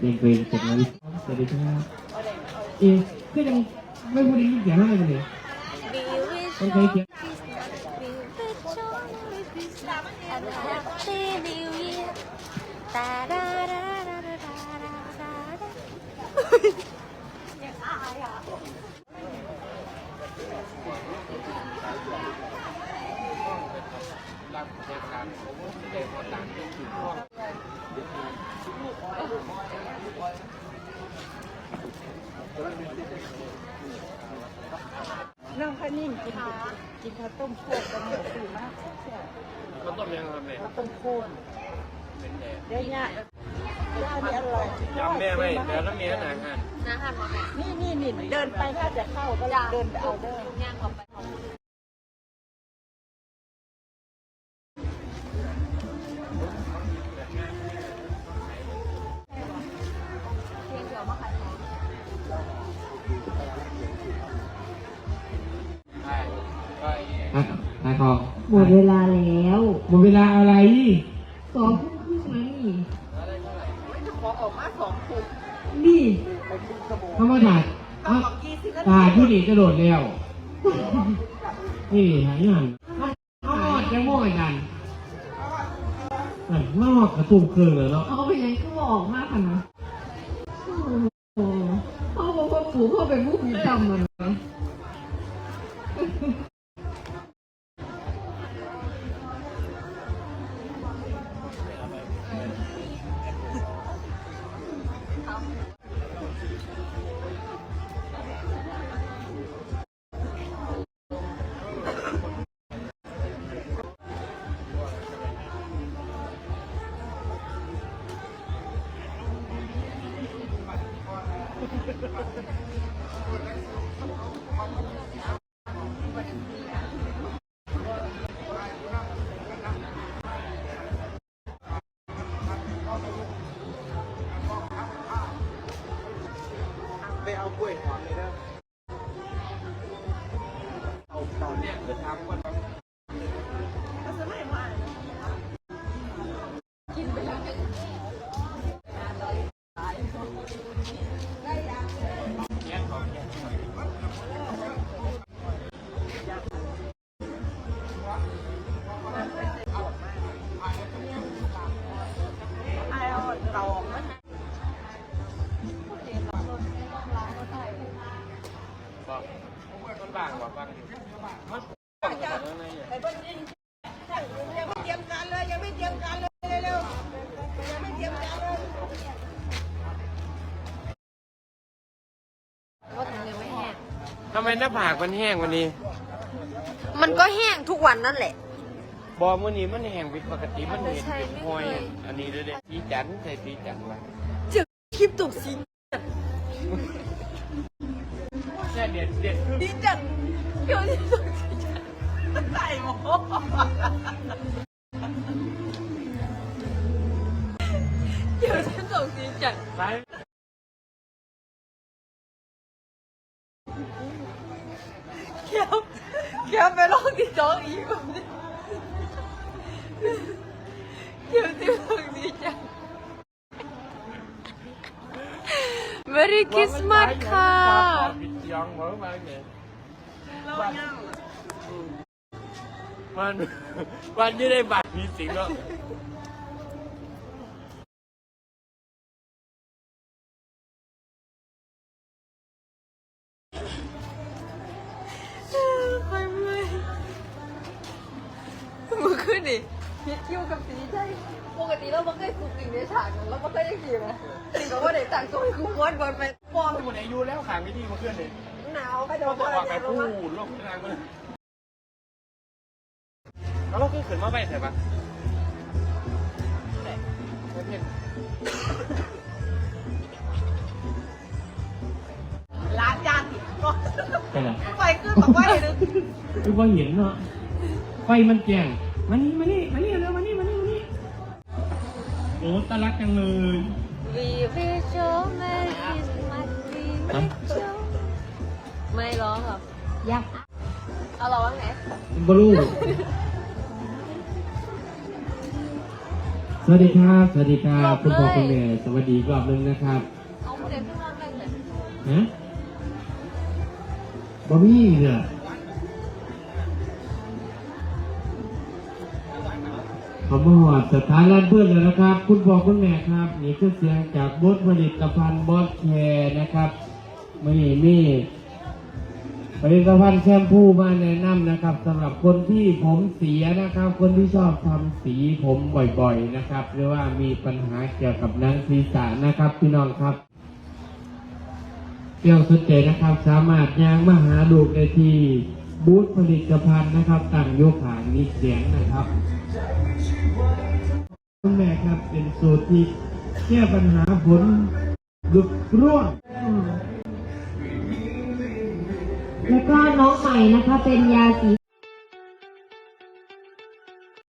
เด็กเวรเสร็จแล้วสวัสดีครับเอ๊ะคือยังไม่พูดอีกเสียงอะไรเลย We wish Con you thấy chưa? Christmas. We wish you Merry Christmas and a Happy New Year. Da น้องข้าวนิ่มกินกินข้าวต้มโคตรกันหมดตื่นมากแซ่บเขาต้มยังไงแม่ข้าวต้มโคตรเดี๋ยวเนี่ยย่านี่อร่อยจำแม่ไหมเดี๋ยวน้ำเมียหนังหันนะฮะมาแม่นี่นี่นี่เดินไปถ้าจะเข้าก็เดินไปเอาเด้อ นายคอหมดเวลาแล้วหมดเวลาอะไรสองทุ่มครึ่งแล้วนี่ขอออกมาสองถุงนี่เขามาถ่ายต้ออะงออกกี่สิบนาถ่ายทีผู้หญิงกระโดดแล้วนี่หายหันเขาหมดจะโม่กันนั่นมาหมดกระตุ้มเครื่องเลยแล้วเอาไปยังก็บอกมากค่ะนะโอ้โหเขาบอกว่าปู่เขาเป็นผู้ผีจำมันนะ ไปเอากล้วยหอมเลยนะ ยู่มันไอ้เบิ้ลยิงยังไม่เตรียมการเลยยังไม่เตรียมการเลยเร็วๆยังไม่เตรียมการเลยก็ถึงยังไม่แห้งทำไมหน้าผากมันแห้งวันนี้ มันก็แห้งทุกวันนั่นแหละ บอมื่อนี้มันแห้งผิดปกติมันเห็นใช่เป็นไม่ห้อยเคยอันนี้เลยเด็สีจันทร์ใส่สีจันทร์ไว้คลิปตุกสิแค่เด็ดเด็ดคือ ดีจังเดี๋ยวนี้ตุกสิใส่หมอเดี๋ยวฉันส่งสีจัง ซ้ายเขียวเขียวไปลองที่จองอีกแบบนี้เขียวที่ส่งสีจัง Merry Christmas ค่ะ ปิดยองเหมือนมาเนี่ยเราย่างวันวันที่ได้บัตรมีสิงแล้วไปเมื่อยเมื่อคืนนี่พิดคิวกับสีใช่ปกติเราไม่เคยคุกสิ่งในฉากนั้นเราไม่เคยได้กี่นะสิ่งกับว่าเด็กต่างตัวให้กูม้วนบอลไปปองหมดอายุแล้วขางไม่ดีมาเคลื่อนเลย หนาวไปโดเขานบอกอะไรว่าไปลงพูมาดลงทางมันแล้วเราขึ้นขึ้นมาไปใช่ปะไม่เพี้ยนล้างจานติดก่อนใช่ไหมไฟขึ้นบอกว่าเดี๋ยวคือพอเห็นเนาะไฟมันแจ้งมานี่มานี่มานี่เร็วมานี่มานี่มานี่โอ้ตารักจังเลย We wish you Merry Christmas ยักเอาร้องไงบลูสวัสดีครับ สวัสดีครับคุณพ่อคุณแม่สวัสดีอีกรอบหนึงนะครับเอาเด็กขึ้นมาแม่งเลยฮะบะมี่เนี่ยขอมาหอดสถานร้านเพื่อนแล้วนะครับ คุณพ่อคุณแม่ครับ นี่คือเสียงจากบดผลิตภัณฑ์บอสแคร์นะครับไม่มี ผลิตภัณฑ์แชมพูมาแนะนำนะครับสำหรับคนที่ผมเสียนะครับ คนที่ชอบทำสีผมบ่อยๆนะครับ หรือว่ามีปัญหาเกี่ยวกับหนังศีรษะนะครับพี่น้องครับเที่ยวสนใจนะครับ สามารถย่างมาหาดูได้ที่บูธผลิตภัณฑ์นะครับตั้งโยขางนิเสียงนะครับคุณแม่ครับเป็นสูตรที่แก้ปัญหาผลดุกร่วง แล้วก็น้องใหม่นะคะเป็นยาสี